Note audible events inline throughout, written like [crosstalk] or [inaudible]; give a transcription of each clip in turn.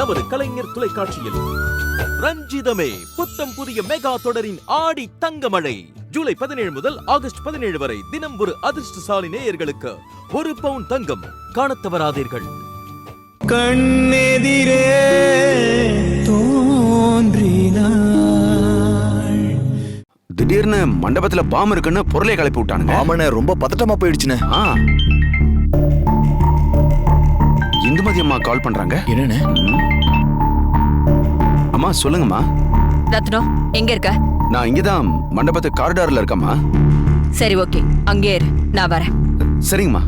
நமது கலைஞர் தொலைக்காட்சியில். ரஞ்சிதமே புத்தம் புதிய மெகா தொடரின் ஆடி தங்கமழை. ஜூலை பதினேழு முதல் ஆகஸ்ட் பதினேழு வரை தினம் ஒரு அதிர்ஷ்டசாலி நேயர்களுக்கு ஒரு பவுன் தங்கம் காணத் தவறாதீர்கள் கண்ணெதிரே திடீர்னு மண்டபத்துல பாம் இருக்குன்னு பொருளை கிளப்பி விட்டானுங்க. ஆமாண்ணே ரொம்ப பதட்டமா போயிடுச்சுண்ணே ஆ. இந்துமதி அம்மா கால் பண்றாங்க? என்னண்ணே ம். அம்மா சொல்லுங்கம்மா. ரத்னம் எங்க இருக்க? நான் இங்கதான் மண்டபத்து காரிடார்ல இருக்கம்மா. சரி ஓகே. அங்கே இரு. நான் வரேன். சரிங்கம்மா.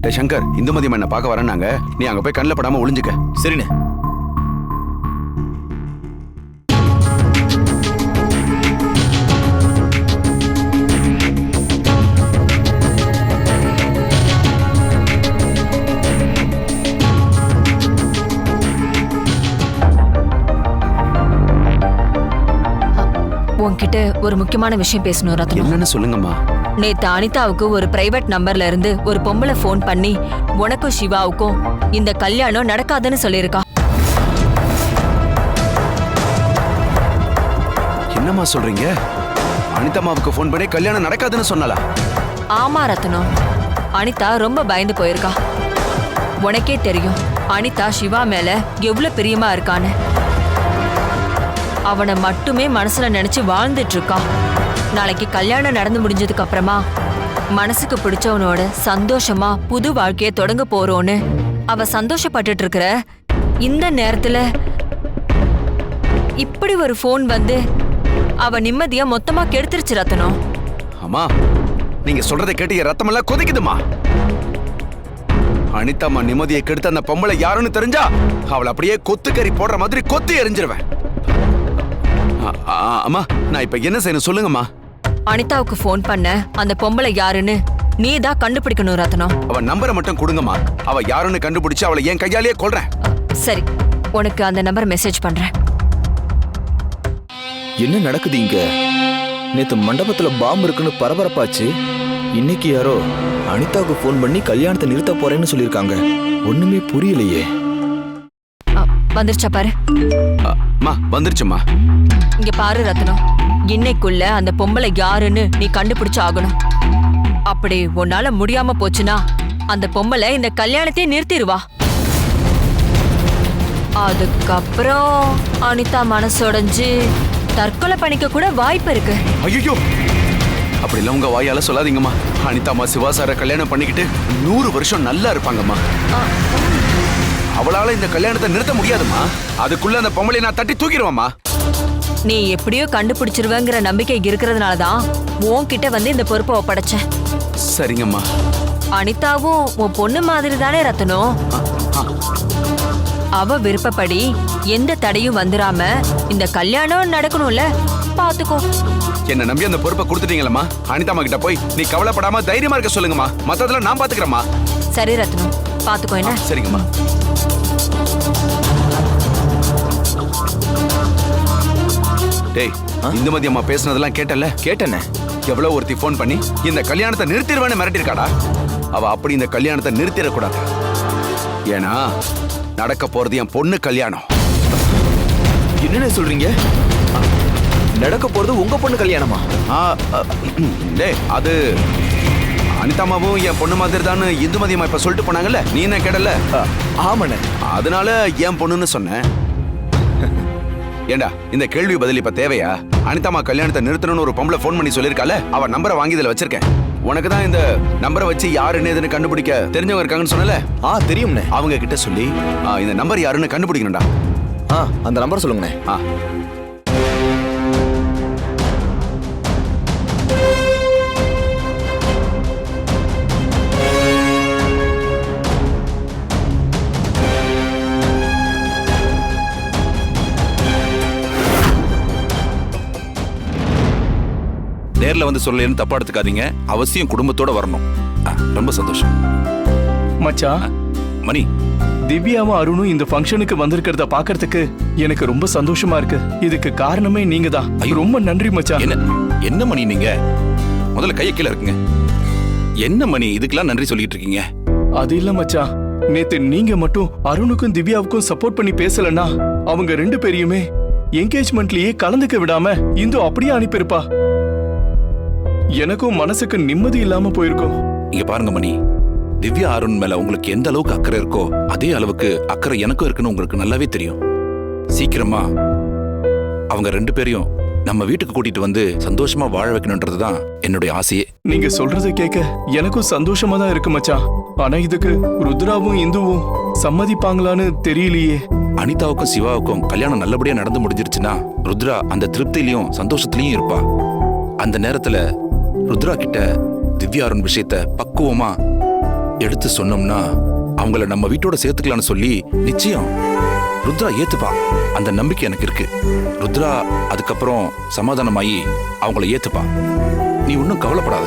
டே சங்கர் இந்துமதி அம்மா என்ன பார்க்க வரேன்னாங்க. நீ அங்க போய் கண்ணில் படாம ஒளிஞ்சுக்க. சரிண்ணே. உன்கிட்ட ஒரு முக்கியமான விஷயம் பேசணும் ரத்னம். என்னன்னு சொல்லுங்கம்மா. நேத்து அனிதாவுக்கு ஒரு பிரைவேட் நம்பர்ல இருந்து ஒரு பொம்பளை ஃபோன் பண்ணி உனக்கும் சிவாவுக்கும் இந்த கல்யாணம் நடக்காதுன்னு சொல்லியிருக்கா என்னம்மா சொல்றீங்க? அனிதம்மாவுக்கு ஃபோன் பண்ணி கல்யாணம் நடக்காதுன்னு சொன்னாலா ஆமா ரத்னம். அனிதா ரொம்ப பயந்து போயிருக்கா. உனக்கே தெரியும் அனிதா சிவா மேல எவ்வளவு பிரியமா இருக்கான்னு. அவனை மட்டுமே மனசுல நினைச்சு வாழ்ந்துட்டு இருக்கான் நாளைக்கு கல்யாணம் நடந்து முடிஞ்சதுக்கு அப்புறமா மனசுக்கு பிடிச்சவனோட சந்தோஷமா புது வாழ்க்கைய தொடங்க போறோன்னு அவ சந்தோஷப்பட்டுட்டு இருக்கிற இந்த நேரத்துல இப்படி ஒரு ஃபோன் வந்து அவ நிம்மதியா மொத்தமா கெடுத்துருச்சு ரத்தனம் அம்மா நீங்க சொல்றதை கேட்டு ரத்தம் ரத்தமெல்லாம் கொதிக்குதுமா அனிதாம்மா நிம்மதியை கெடுத்த அந்த பொம்பளை யாருன்னு தெரிஞ்சா அவளை அப்படியே கொத்துக்கறி போடுற மாதிரி கொத்தி எரிஞ்சிருவேன். அம்மா நான் இப்ப என்ன செய்யணும் சொல்லுங்கம்மா. அனிதாவுக்கு ஃபோன் பண்ண அந்த பொம்பளை யாருன்னு நீ தான் கண்டுபிடிக்கணும் ரத்னம். அவ நம்பரை மட்டும் கொடுங்கம்மா. அவ யாருன்னு கண்டுபிடிச்சு அவளை என் கையாலேயே கொல்றேன். சரி. உனக்கு அந்த நம்பர் மெசேஜ் பண்றேன். என்ன நடக்குது இங்க? நேத்து மண்டபத்துல பாம்பு இருக்குன்னு பரபரப்பாச்சு. இன்னைக்கு யாரோ அனிதாவுக்கு ஃபோன் பண்ணி கல்யாணத்தை நிறுத்த போறேன்னு சொல்லியிருக்காங்க. ஒண்ணுமே புரியலையே. வந்துருச்சா பாரு. அம்மா வந்துருச்சும்மா. இங்க பாரு ரத்னம். இன்னைக்குள்ள அந்த பொம்பளை யாருன்னு நீ கண்டுபிடிச்சு ஆகணும். அப்படி உன்னால முடியாம போச்சுன்னா அந்த பொம்பளை இந்த கல்யாணத்தையே நிறுத்திடுவா. அதுக்கப்புறம் அனிதா மனசுடைஞ்சு தற்கொலை பண்ணிக்க கூட வாய்ப்பு இருக்கு. ஐயோ அப்படி இல்ல உங்க வாயால சொல்லாதீங்கம்மா. அனிதாம்மா சிவா சார கல்யாணம் பண்ணிக்கிட்டு நூறு வருஷம் நல்லா இருப்பாங்கம்மா. அவளால இந்த கல்யாணத்தை நிறுத்த முடியாதும்மா. அதுக்குள்ள அந்த பொம்பளை நான் தட்டி தூக்கிடுவேம்மா. நீ எப்படியோ கண்டுபிடிச்சிருவேங்கிற நம்பிக்கை இருக்கிறதுனால தான் உன்கிட்ட வந்து இந்த பொறுப்பை ஒப்படைச்சேன் சரிங்கம்மா. அனிதாவும் உன் பொண்ணு மாதிரி தானே ரத்தனம் அவ விருப்பப்படி எந்த தடையும் வந்துராம இந்த கல்யாணம் நடக்கணும்ல? பாத்துக்கோ. என்ன நம்பி அந்த பொறுப்பை கொடுத்துட்டீங்களம்மா. அனிதாம்மா கிட்ட போய் நீ கவலைப்படாம தைரியமா இருக்க சொல்லுங்கம்மா. மத்ததெல்லாம் நான் பாத்துக்கிறேம்மா. சரி ரத்னம். பாத்துக்கோ என்ன? சரிங்கம்மா. டேய் இந்துமதி அம்மா பேசுனதெல்லாம் கேட்டல? கேட்டேண்ணே எவ்வளவு ஒருத்தி ஃபோன் பண்ணி இந்த கல்யாணத்தை நிறுத்திடுவேன்னு மிரட்டிருக்காடா? அவ அப்படி இந்த கல்யாணத்தை நிறுத்திடக்கூடாது. ஏன்னா நடக்க போறது என் பொண்ணு கல்யாணம். என்னண்ணே சொல்றீங்க? நடக்க போறது உங்க பொண்ணு கல்யாணமா? டேய் அது அனிதாமாவும் என் பொண்ணு மாதிரி தான் இந்துமதி அம்மா இப்ப சொல்லிட்டு போனாங்கல்ல? நீ என்ன கேட்டல? ஆ, ஆமாண்ணே. அதனால என் பொண்ணுன்னு சொன்னேன் ஏண்டா இந்த கேள்வி பதில் இப்ப தேவையா? அனிதாமா கல்யாணத்தை நிறுத்தணும்னு ஒரு பொம்பளை ஃபோன் பண்ணி சொல்லிருக்கால அவ நம்பரை வாங்கி இதுல வச்சிருக்கேன். உனக்கு தான் இந்த நம்பரை வச்சு யாரு என்ன ஏதுன்னு கண்டுபிடிக்க தெரிஞ்சவங்க இருக்காங்கன்னு சொன்னல? ஆ தெரியும்ண்ணே. அவங்க கிட்ட சொல்லி இந்த நம்பர் யாருன்னு கண்டுபிடிக்கணும்டா. ஆ அந்த நம்பர் சொல்லுங்கண்ணே. ஆ. நேர்ல வந்து சொல்லலன்னு தப்பா எடுத்துக்காதீங்க. அவசியம் குடும்பத்தோட வரணும். ரொம்ப சந்தோஷம். மச்சான் மணி. திவ்யாவும் அருணும் இந்த ஃபங்க்ஷனுக்கு வந்திருக்கிறத பார்க்கறதுக்கு எனக்கு ரொம்ப சந்தோஷமா இருக்கு. இதுக்கு காரணமே நீங்க தான். ரொம்ப நன்றி மச்சான். என்ன என்ன மணி நீங்க? முதல்ல கையை கீழே இருக்குங்க என்ன மணி? இதுக்கெல்லாம் நன்றி சொல்லிட்டு இருக்கீங்க. அது இல்ல மச்சான். நேத்து நீங்க மட்டும் அருணுக்கும் திவ்யாவுக்கும் சப்போர்ட் பண்ணி பேசலன்னா அவங்க ரெண்டு பேரையுமே என்கேஜ்மெண்ட்லயே கலந்துக்க விடாம இந்து அப்படியே அனுப்பியிருப்பா. எனக்கும் மனசுக்கு நிம்மதி இல்லாம போயிருக்கும். இங்க பாருங்க மணி. திவ்யா அருண் மேல உங்களுக்கு எந்த அளவுக்கு அக்கறை இருக்கோ அதே அளவுக்கு அக்கறை எனக்கும் இருக்குன்னு உங்களுக்கு நல்லாவே தெரியும். சீக்கிரமா அவங்க ரெண்டு பேரையும் நம்ம வீட்டுக்கு கூட்டிட்டு வந்து சந்தோஷமா வாழ வைக்கணுன்றதுதான் என்னுடைய ஆசையே. நீங்க சொல்றத கேட்க எனக்கும் சந்தோஷமா தான் இருக்கு மச்சான். ஆனா இதுக்கு ருத்ராவும் இந்துவும் சம்மதிப்பாங்களான்னு தெரியலையே. அனிதாவுக்கும் சிவாவுக்கும் கல்யாணம் நல்லபடியா நடந்து முடிஞ்சிருச்சுன்னா ருத்ரா அந்த திருப்தியிலையும் சந்தோஷத்திலையும் இருப்பா. அந்த நேரத்துல ருத்ரா கிட்ட திவ்யா அருண் விஷயத்த பக்குவமா எடுத்து சொன்னோம்னா அவங்கள நம்ம வீட்டோட சேர்த்துக்கலாம்னு சொல்லி நிச்சயம் ருத்ரா ஏத்துப்பா. அந்த நம்பிக்கை எனக்கு இருக்கு. ருத்ரா அதுக்கப்புறம் சமாதானமாயி அவங்கள ஏத்துப்பா. நீ ஒன்றும் கவலைப்படாத.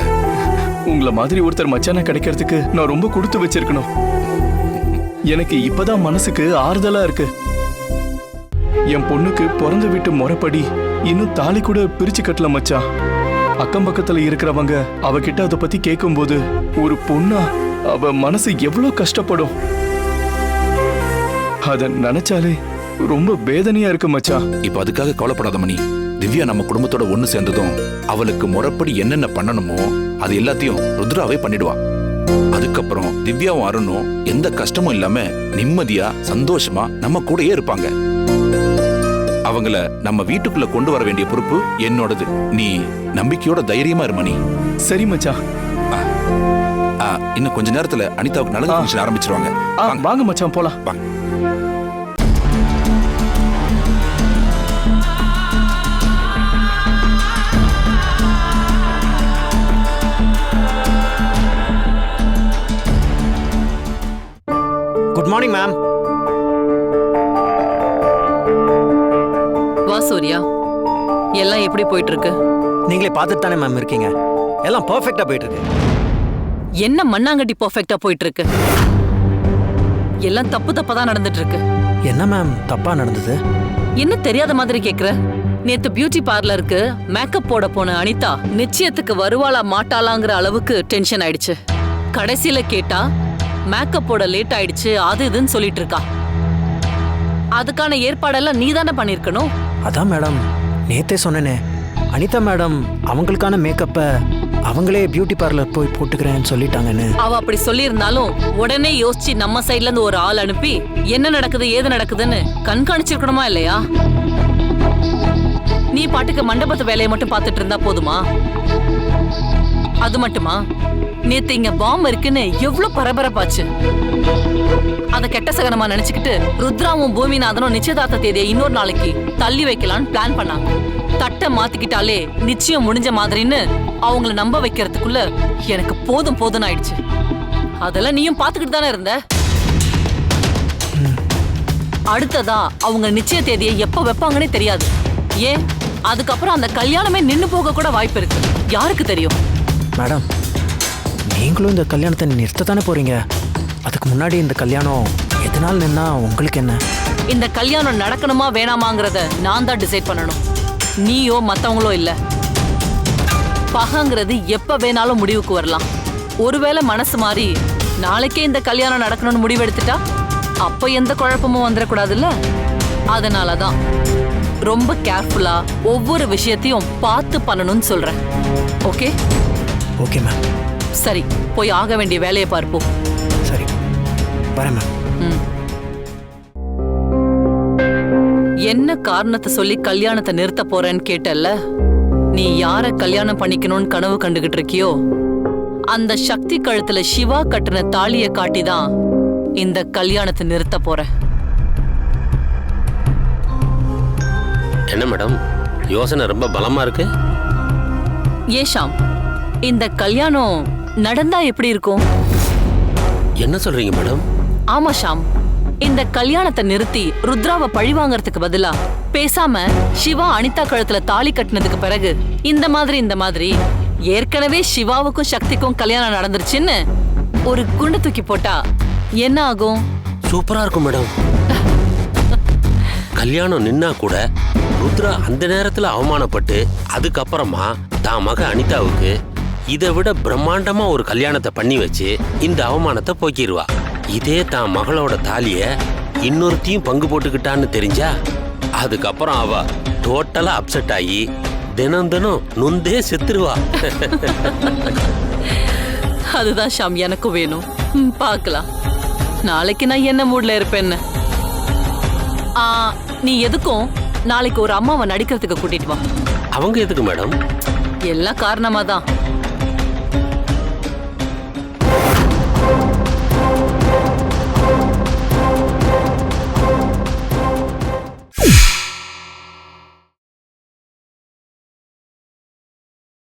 உங்கள மாதிரி ஒருத்தர் மச்சான கிடைக்கிறதுக்கு நான் ரொம்ப கொடுத்து வச்சிருக்கணும். எனக்கு இப்பதான் மனசுக்கு ஆறுதலா இருக்கு. என் பொண்ணுக்கு பிறந்த வீட்டு முறைப்படி இன்னும் தாலி கூட பிரிச்சு கட்டல மச்சான். அக்கம் பக்கத்துல இருக்கிறவங்க அவகிட்ட அதை பத்தி கேட்கும்போது ஒரு பொண்ணா அவ மனசு எவ்வளவு கஷ்டப்படும். அத நினைச்சாலே ரொம்ப வேதனையா இருக்கு மச்சா. இப்ப அதுக்காக கவலைப்படாத மணி. திவ்யா நம்ம குடும்பத்தோட ஒண்ணு சேர்ந்ததும் அவளுக்கு முறைப்படி என்னென்ன பண்ணணுமோ அது எல்லாத்தையும் ருத்ராவே பண்ணிடுவா. அதுக்கப்புறம் திவ்யாவும் அருணும் எந்த கஷ்டமும் இல்லாம நிம்மதியா சந்தோஷமா நம்ம கூடயே இருப்பாங்க. அவங்கள நம்ம வீட்டுக்குள்ள கொண்டு வர வேண்டிய பொறுப்பு என்னோடது. நீ நம்பிக்கையோட தைரியமா இரு மணி. சரி மச்சான் ஆ, இன்னும் கொஞ்ச நேரத்துல அனிதாவுக்கு நலங்கு. ஃபங்க்ஷன் ஆரம்பிச்சிருவாங்க. வாங்க. மச்சான் போலாம். வாங்க. Good morning ma'am Surya. எல்லாம் எப்படி போயிட்டு இருக்கு நீங்களே பார்த்துட்டு தானே மேம் இருக்கீங்க. எல்லாம் பர்ஃபெக்டா போயிட்டு இருக்கு என்ன மண்ணாங்கட்டி பர்ஃபெக்ட்டா போயிட்டு இருக்கு எல்லாம் தப்பு தப்பா தான் நடந்துட்டு இருக்கு என்ன மேம் தப்பா நடந்தது? என்ன தெரியாத மாதிரி கேக்குற? நேத்து பியூட்டி பார்லருக்கு மேக்கப் போட போன அனிதா நிச்சயத்துக்கு வருவாளா மாட்டாளாங்கிற அளவுக்கு டென்ஷன் ஆயிடுச்சு. கடைசியில கேட்டா மேக்கப் போட லேட் ஆயிடுச்சு அது இதுன்னு சொல்லிட்டு இருக்கா. அதுக்கான ஏற்பாடெல்லாம் நீ தானே பண்ணிருக்கணும்? அதான் மேடம். நேத்தே சொன்னேனே. அனிதா மேடம் அவங்களுக்கான மேக்கப்பை அவங்களே பியூட்டி பார்லர் போய் போட்டுக்கிறேன்னு சொல்லிட்டாங்கன்னு. அவ அப்படி சொல்லியிருந்தாலும் உடனே யோசிச்சு நம்ம சைட்ல இருந்து ஒரு ஆள் அனுப்பி என்ன நடக்குது ஏது நடக்குதுன்னு கண்காணிச்சிருக்கணுமா இல்லையா? நீ பாட்டுக்கு மண்டபத்து வேலையை மட்டும் பார்த்துட்டு இருந்தா போதுமா? அது மட்டுமா? நேத்து இங்க பாம்பு இருக்குன்னு எவ்வளவு பரபரப்பாச்சு. அதை கெட்ட சகனமா நினைச்சுக்கிட்டு ருத்ராவும் பூமிநாதனும் நிச்சயதார்த்த தேதியை இன்னொரு நாளைக்கு தள்ளி வைக்கலாம்னு பிளான் பண்ணாங்க. தட்டை மாத்திக்கிட்டாலே நிச்சயம் முடிஞ்ச மாதிரின்னு அவங்கள நம்ப வைக்கிறதுக்குள்ள எனக்கு போதும் போதும்னு ஆயிடுச்சு. அதெல்லாம் நீயும் பாத்துக்கிட்டு தானே இருந்த? அடுத்ததா அவங்க நிச்சய தேதியை எப்ப வைப்பாங்கன்னே தெரியாது. ஏன்? அதுக்கப்புறம் அந்த கல்யாணமே நின்னு போக கூட வாய்ப்பு இருக்கு. யாருக்கு தெரியும்? மேடம் நீங்களும் இந்த கல்யாணத்தை நிறுத்த தானே போறீங்க? அதுக்கு முன்னாடி இந்த கல்யாணம் எதனால் நின்னா உங்களுக்கு என்ன? இந்த கல்யாணம் நடக்கணுமா வேணாமாங்கிறத நான் தான் டிசைட் பண்ணணும். நீயோ மத்தவங்களோ இல்ல. பகங்கிறது எப்ப வேணாலும் முடிவுக்கு வரலாம். ஒருவேளை மனசு மாறி நாளைக்கே இந்த கல்யாணம் நடக்கணும்னு முடிவெடுத்துட்டா அப்ப எந்த குழப்பமும் வந்துடக்கூடாதுல்ல? அதனால தான் ரொம்ப கேர்ஃபுல்லா ஒவ்வொரு விஷயத்தையும் பார்த்து பண்ணணும்னு சொல்றேன். ஓகே ஓகே மேம் சரி போய் ஆக வேண்டிய வேலையை பார்ப்போம் சரி. வரேன் மேம். என்ன காரணத்தை சொல்லி கல்யாணத்தை நிறுத்த போறேன்னு கேட்டல்ல? நீ யார கல்யாணம் பண்ணிக்கணும்னு கனவு கண்டுகிட்டு இருக்கியோ? அந்த சக்தி கழுத்துல சிவா கட்டின தாலிய காட்டிதான் இந்த கல்யாணத்தை நிறுத்த போறேன். என்ன மேடம்? யோசனை ரொம்ப பலமா இருக்கு? ஏஷாம் இந்த கல்யாணம் நடந்தா எப்படி இருக்கும்? என்ன சொல்றீங்க மேடம்? ஆமா ஷாம். இந்த கல்யாணத்தை நிறுத்தி ருத்ராவை பழி வாங்கறதுக்கு பதிலா பேசாம சிவா அனிதா கழுத்துல தாலி கட்டினதுக்கு பிறகு இந்த மாதிரி இந்த மாதிரி ஏற்கனவே சிவாவுக்கும் சக்திக்கும் கல்யாணம் நடந்துருச்சுன்னு ஒரு குண்டு தூக்கி போட்டா என்ன ஆகும்? சூப்பரா இருக்கும் மேடம். கல்யாணம் நின்னா கூட ருத்ரா அந்த நேரத்துல அவமானப்பட்டு அதுக்கப்புறமா தான் மக அனிதாவுக்கு இதை விட பிரம்மாண்டமா ஒரு கல்யாணத்தை பண்ணி வச்சு இந்த அவமானத்தை போக்கிடுவா இதே தான் மகளோட தாலிய இன்னொருத்தையும் பங்கு போட்டுக்கிட்டான்னு தெரிஞ்சா அதுக்கப்புறம் அவ டோட்டலா அப்செட் ஆகி தினம் தினம் நொந்தே செத்துருவா. [laughs] அதுதான் ஷாம் எனக்கும் வேணும். பார்க்கலாம். நாளைக்கு நான் என்ன மூட்ல இருப்பேன்னு? நீ எதுக்கும்? நாளைக்கு ஒரு அம்மாவை நடிக்கிறதுக்கு கூட்டிட்டு வா. அவங்க எதுக்கு மேடம் எல்லாம் காரணமா தான்